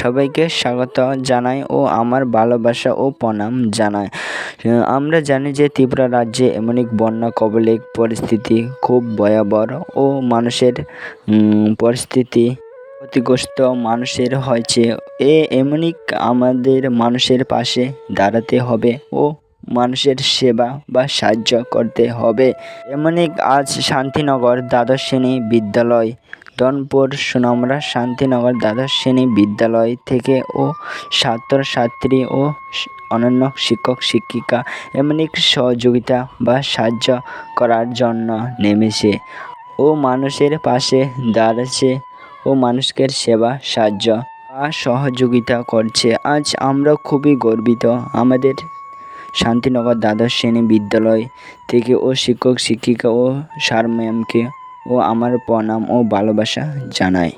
সবাইকে স্বাগত জানাই ও আমার ভালোবাসা ও প্রণাম জানাই। আমরা জানি যে ত্রিপুরা রাজ্যে এমন এক বন্যা কবলিত পরিস্থিতি খুব ভয়াবহ ও মানুষের পরিস্থিতি ক্ষতিগ্রস্ত মানুষের হয়েছে। এ এমনই আমাদের মানুষের পাশে দাঁড়াতে হবে ও মানুষের সেবা বা সাহায্য করতে হবে। এমনই আজ শান্তিনগর দ্বাদশ শ্রেণি বিদ্যালয় দনপুর সোনামরা শান্তিনগর দ্বাদশ শ্রেণি বিদ্যালয় থেকে ও ছাত্রছাত্রী ও অন্যান্য শিক্ষক শিক্ষিকা এমনই সহযোগিতা বা সাহায্য করার জন্য নেমেছে ও মানুষের পাশে দাঁড়াচ্ছে ও মানুষকে সেবা, সাহায্য বা সহযোগিতা করছে। আজ আমরা খুবই গর্বিত আমাদের শান্তিনগর দ্বাদশ শ্রেণি বিদ্যালয় থেকে ও শিক্ষক শিক্ষিকা ও স্যার ম্যামকে ও আমার প্রণাম ও ভালোবাসা জানাই